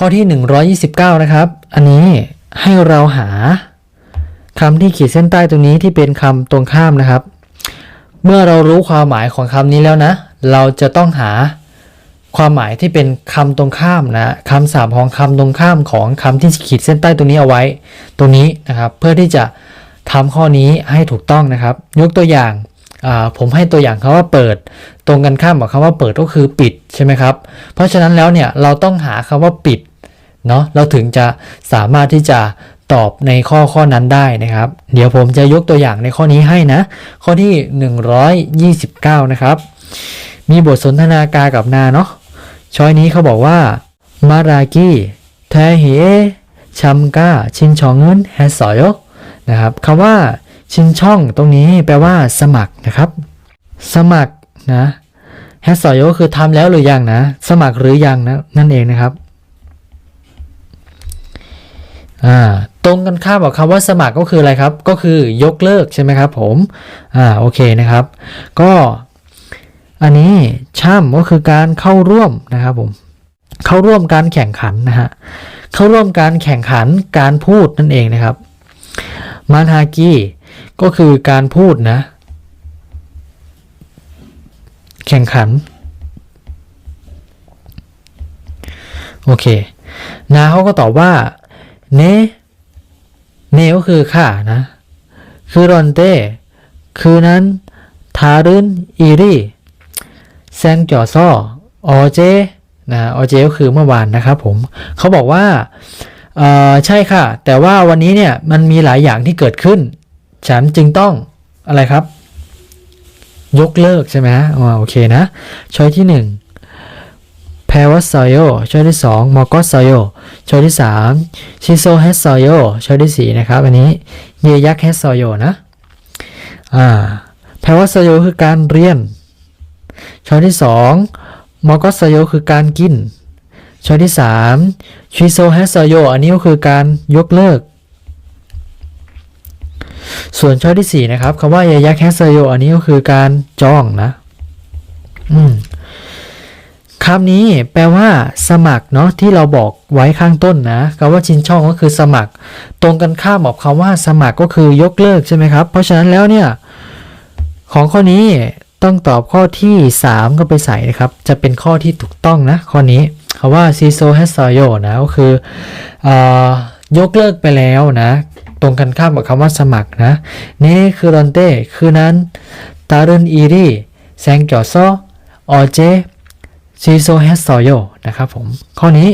ข้อที่ 129 นะครับ อันนี้ให้เราหาคำที่ขีดเส้นใต้ตรงนี้ที่เป็นคำตรงข้ามนะครับ เมื่อเรารู้ความหมายของคำนี้แล้วนะ เราจะต้องหาความหมายที่เป็นคำตรงข้ามนะคำศัพท์ของคำตรงข้ามของคำที่ขีดเส้นใต้ตรงนี้เอาไว้ ตรงนี้นะครับ เพื่อที่จะทำข้อนี้ให้ถูกต้องนะครับ ยกตัวอย่างผมให้ตัวอย่างคำว่าเปิด ตรงกันข้ามกับคำว่าเปิดก็คือปิดใช่ไหมครับ เพราะฉะนั้นแล้วเนี่ยเราต้องหาคำว่าปิด เนาะเราถึงจะสามารถที่จะตอบในข้อข้อนั้นได้นะครับ เดี๋ยวผมจะยกตัวอย่างในข้อนี้ให้นะ ข้อที่ 129 นะครับ มีบทสนทนากากับนาเนาะช้อยนี้เขาบอกว่ามารากิเทเฮชัมกาชินชองเงินแฮสอยนะครับคำว่าชินช่องตรงนี้แปลว่าสมัครนะครับ สมัครนะแฮสอยก็คือทำแล้วหรือยังนะ สมัครหรือยังนะนั่นเองนะครับ อ่าตรงกันข้ามกับคำว่าสมัครก็คืออะไรครับ ก็คือยกเลิกใช่ไหมครับผมอ่าโอเคนะครับ ก็อันนี้ช่ำก็คือการเข้าร่วมนะครับผมเข้าร่วมการแข่งขันนะฮะเข้าร่วมการแข่งขันการพูดนั่นเองนะครับมันากิก็คือการพูดนะ แข่งขัน โอเค นาเขาก็ตอบว่า เนเนก็คือค่ะนะ คือรอนเต้คือนั้นทารุนอีรีแซงจ่อซ่อออเจนะออเจก็คือเมื่อวานนะครับผมเขาบอกว่าเออใช่ค่ะ แต่ว่าวันนี้เนี่ยมันมีหลายอย่างที่เกิดขึ้น ฉันจึงต้องอะไรครับ ยกเลิกใช่ไหมฮะโอเคนะช้อยที่หนึ่ง แพรวัสไซโยช้อยที่สองมอก็ไซโยช้อยที่สามชิโซเฮสไซโยช้อยที่สี่นะครับอันนี้เยยักเฮสไซโยนะอ่าแพรวัสไซโยคือการเรียน ช้อยที่สองมอก็ไซโยคือการกิน ช้อยที่สามชิโซเฮสไซโยอันนี้ก็คือการยกเลิก ส่วนช้อยที่ 4 นะครับคำว่าเยยักแคสเซโยอันนี้ก็คือการจองนะอืม คำนี้แปลว่า สมัครเนาะที่เราบอกไว้ข้างต้นนะคำว่าชินช่องก็คือสมัคร ตรงกันข้ามกับคำว่า สมัครก็คือยกเลิกใช่ไหมครับ เพราะฉะนั้นแล้วเนี่ย ของข้อนี้ต้องตอบข้อที่ 3 ก็ไปใส่นะครับ จะเป็นข้อที่ถูกต้องนะ ข้อนี้คำว่าซีโซเฮสโยนะก็คืออยกเลิกไปแล้วนะ ตรงกันข้ามกับคำว่าสมัครนะเน่คือรอนเต้คือนั้นตารุนอีรีแซงจอซออเจ ซีโซแฮสโยนะครับผมข้อนี้